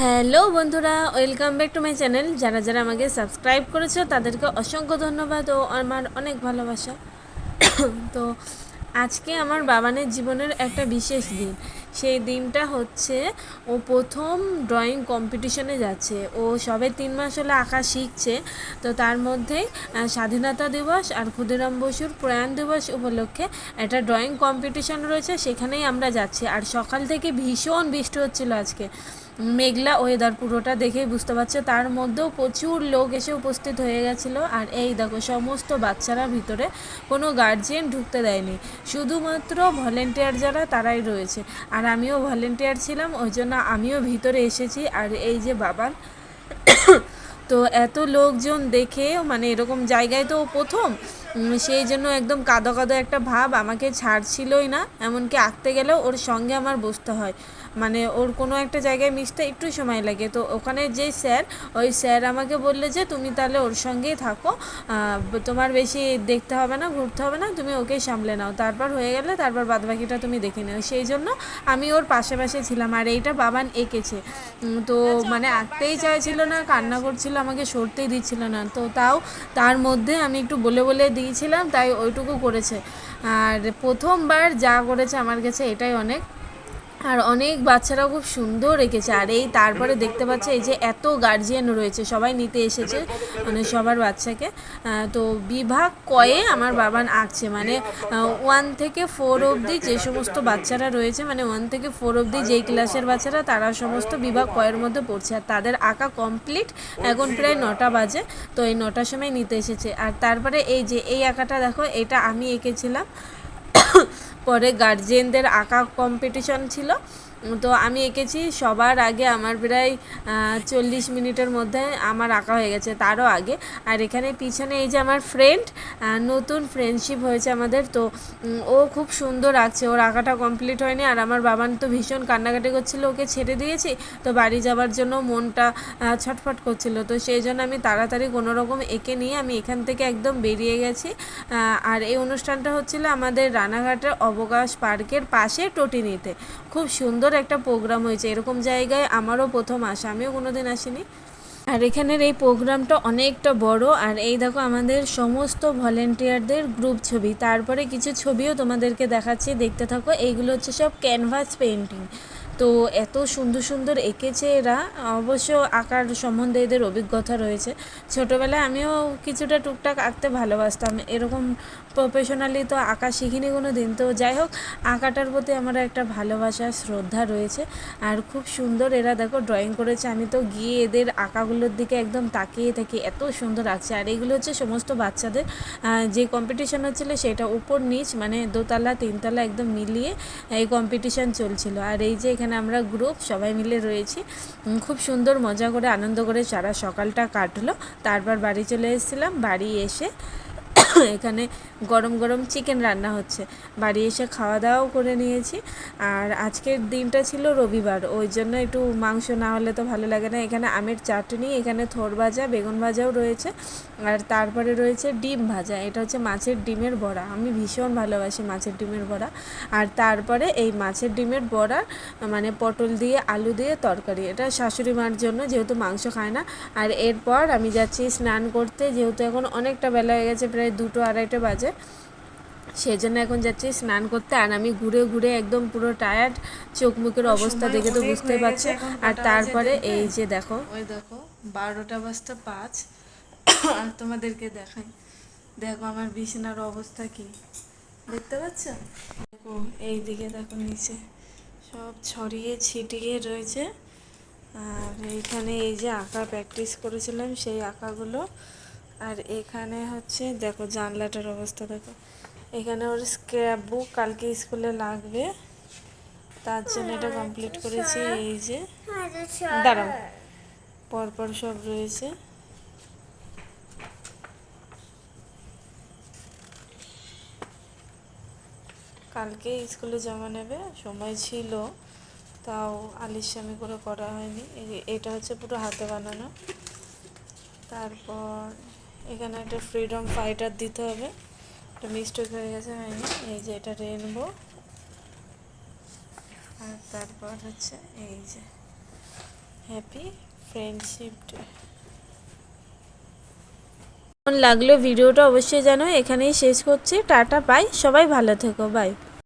Hello বন্ধুরা, welcome back to my channel. যারা যারা আমাকে সাবস্ক্রাইব করেছ, তাদেরকে অসংখ্য ধন্যবাদ ও আমার অনেক ভালোবাসা। তো আজকে আমার বাবানের জীবনের একটা বিশেষ দিন। সেই দিনটা হচ্ছে, ও প্রথম ড্রয়িং কম্পিটিশনে যাচ্ছে। ও সবে তিন মাস হলে আঁকা শিখছে। তো তার মধ্যেই স্বাধীনতা দিবস আর ক্ষুদিরাম বসুর প্রয়াণ দিবস উপলক্ষে একটা ড্রয়িং কম্পিটিশন রয়েছে। সেখানেই আমরা যাচ্ছি। আর সকাল থেকে ভীষণ বৃষ্টি হচ্ছিল আজকে। মেঘলা ওয়েদার পুরোটা দেখেই বুঝতে পারছে। তার মধ্যেও প্রচুর লোক এসে উপস্থিত হয়ে গেছিল। আর এই দেখো, সমস্ত বাচ্চারা ভিতরে কোনো গার্জিয়ান ঢুকতে দেয়নি। শুধুমাত্র ভলেন্টিয়ার যারা, তারাই রয়েছে। আর আমিও ভলেন্টিয়ার ছিলাম, ওই জন্য আমিও ভিতরে এসেছি। আর এই যে বাবার, তো এত লোকজন দেখে মানে এরকম জায়গায় তো প্রথম সেই জন্য একদম কাদো কাদো একটা ভাব আমাকে ছাড়ছিলই না। এমনকি আঁকতে গেলেও ওর সঙ্গে আমার বসতে হয়। মানে ওর কোনো একটা জায়গায় মিশতে একটু সময় লাগে। তো ওখানে যে স্যার, ওই স্যার আমাকে বললে যে, তুমি তাহলে ওর সঙ্গেই থাকো। তোমার বেশি দেখতে হবে না, ঘুরতে হবে না, তুমি ওকে সামলে নাও। তারপর হয়ে গেলে তারপর বাদবাকিটা তুমি দেখে নিও। সেই জন্য আমি ওর পাশে পাশে ছিলাম আর এইটা বাবান এঁকেছে। তো মানে আঁকতেই চাইছিল না, কান্না করছিল, আমাকে সরতেই দিচ্ছিল না। তো তাও তার মধ্যে আমি একটু বলে বলে দিয়েছিলাম, তাই ওইটুকু করেছে। আর প্রথমবার যা করেছে আমার কাছে এটাই অনেক। আর অনেক বাচ্চারাও খুব সুন্দর এঁকেছে। আর এই তারপরে দেখতে পাচ্ছে, এই যে এত গার্জিয়ান রয়েছে, সবাই নিতে এসেছে মানে সবার বাচ্চাকে। তো বিভাগ কয়ে আমার বাবান আঁকছে মানে ওয়ান থেকে ফোর অবধি যে সমস্ত বাচ্চারা রয়েছে মানে ওয়ান থেকে ফোর অবধি যেই ক্লাসের বাচ্চারা, তারা সমস্ত বিভাগ কয়ের মধ্যে পড়ছে। আর তাদের আঁকা কমপ্লিট এখন প্রায় নটা বাজে, তো এই নটার সময় নিতে এসেছে। আর তারপরে এই যে, এই আঁকাটা দেখো, এটা আমি এঁকেছিলাম। পরে গার্জেনদের আঁকা কম্পিটিশন ছিল। তো আমি এঁকেছি, সবার আগে আমার প্রায় চল্লিশ মিনিটের মধ্যে আমার আঁকা হয়ে গেছে তারও আগে। আর এখানে পিছনে এই যে আমার ফ্রেন্ড নতুন ফ্রেন্ডশিপ হয়েছে আমাদের, তো ও খুব সুন্দর আঁকছে। ওর আঁকাটা কমপ্লিট হয়নি, আর আমার বাবান তো ভীষণ কান্নাকাটি করছিল, ওকে ছেড়ে দিয়েছি? তো বাড়ি যাওয়ার জন্য মনটা ছটফট করছিল। তো সেই জন্য আমি তাড়াতাড়ি কোনো রকম এঁকে নিয়ে আমি এখান থেকে একদম বেরিয়ে গেছি। আর এই অনুষ্ঠানটা হচ্ছিল আমাদের রানাঘাটের অবকাশ পার্কের পাশে টটিনিতে। খুব সুন্দর একটা প্রোগ্রাম হয়েছে। এরকম জায়গায় আমারও প্রথম আসা, আমিও কোনোদিন আসিনি। আর এখানের এই প্রোগ্রামটা অনেকটা বড়। আর এই দেখো আমাদের সমস্ত ভলেন্টিয়ারদের গ্রুপ ছবি। তারপরে কিছু ছবিও তোমাদেরকে দেখাচ্ছি, দেখতে থাকো। এইগুলো হচ্ছে সব ক্যানভাস পেন্টিং তো এত সুন্দর সুন্দর এঁকেছে এরা। অবশ্য আঁকার সম্বন্ধে এদের অভিজ্ঞতা রয়েছে। ছোটোবেলায় আমিও কিছুটা টুকটাক আঁকতে ভালোবাসতাম। এরকম প্রফেশনালি তো আঁকা শিখিনি কোনো দিন তো যাই হোক, আঁকাটার প্রতি আমার একটা ভালোবাসা, শ্রদ্ধা রয়েছে। আর খুব সুন্দর এরা দেখো ড্রয়িং করেছে। আমি তো গিয়ে এদের আঁকাগুলোর দিকে একদম তাকিয়ে থাকি। এত সুন্দর আঁকছে। আর এইগুলো হচ্ছে সমস্ত বাচ্চাদের যে কম্পিটিশন হচ্ছিল সেটা উপর নিচ মানে দোতলা, তিনতলা একদম মিলিয়ে এই কম্পিটিশন চলছিল। আর এই যে এখানে আমরা গ্রুপ সবাই মিলে রয়েছি। খুব সুন্দর মজা করে, আনন্দ করে সারা সকালটা কাটলো। তারপর বাড়ি চলে এসেছিলাম। বাড়ি এসে এখানে গরম গরম চিকেন রান্না হচ্ছে। বাড়ি এসে খাওয়া দাওয়াও করে নিয়েছি। আর আজকের দিনটা ছিল রবিবার, ওই জন্য একটু মাংস না হলে তো ভালো লাগে না। এখানে আমের চাটনি, এখানে থোর ভাজা, বেগুন ভাজাও রয়েছে। আর তারপরে রয়েছে ডিম ভাজা, এটা হচ্ছে মাছের ডিমের বড়া। আমি ভীষণ ভালোবাসি মাছের ডিমের বড়া। আর তারপরে এই মাছের ডিমের বড়া মানে পটল দিয়ে, আলু দিয়ে তরকারি। এটা শাশুড়ি মার জন্য, যেহেতু মাংস খায় না। আর এরপর আমি যাচ্ছি স্নান করতে, যেহেতু এখন অনেকটা বেলা হয়ে গেছে, প্রায় দুটো আড়াইটে বাজে। সেই জন্য এখন যাচ্ছি স্নান করতে। আর আমি ঘুরে ঘুরে একদম পুরো টায়ার্ড চোখ মুখের অবস্থা দেখে তো বুঝতে পারছে। আর তারপরে এই যে দেখো। ওই দেখো বারোটা বাজতে পাঁচ। আর তোমাদেরকে দেখাই। দেখো আমার বিছানার অবস্থা কি। দেখতে পাচ্ছ? দেখো এই দিকে দেখো নিচে সব ছড়িয়ে ছিটিয়ে রয়েছে। আর এইখানে এই যে আঁকা প্র্যাকটিস করেছিলাম সেই আঁকাগুলো আর এখানে হচ্ছে, দেখো জানলাটার অবস্থা, দেখো। এখানে ওর স্ক্র্যাপ বুক কালকে স্কুলে লাগবে। তার জন্য এটা কমপ্লিট করেছি, এই যে। দাঁড়াও, পরপর সব রয়েছে। কালকে স্কুলে জমা নেবে, সময় ছিল। তাও আলিস্বামি করে করা হয়নি। এটা হচ্ছে পুরো হাতে বানানো। তারপর এখানে একটা ফ্রিডম ফাইটার দিতে হবে। এটা মিস্টেক হয়ে গেছে হয়নি। এই যে এটা রেনবো আর তারপর হচ্ছে এই যে হ্যাপি ফ্রেন্ডশিপ ডে লাগল ভিডিওটা অবশ্যই জানো এখানেই শেষ করছি। টাটা বাই সবাই ভালো থেকো বাই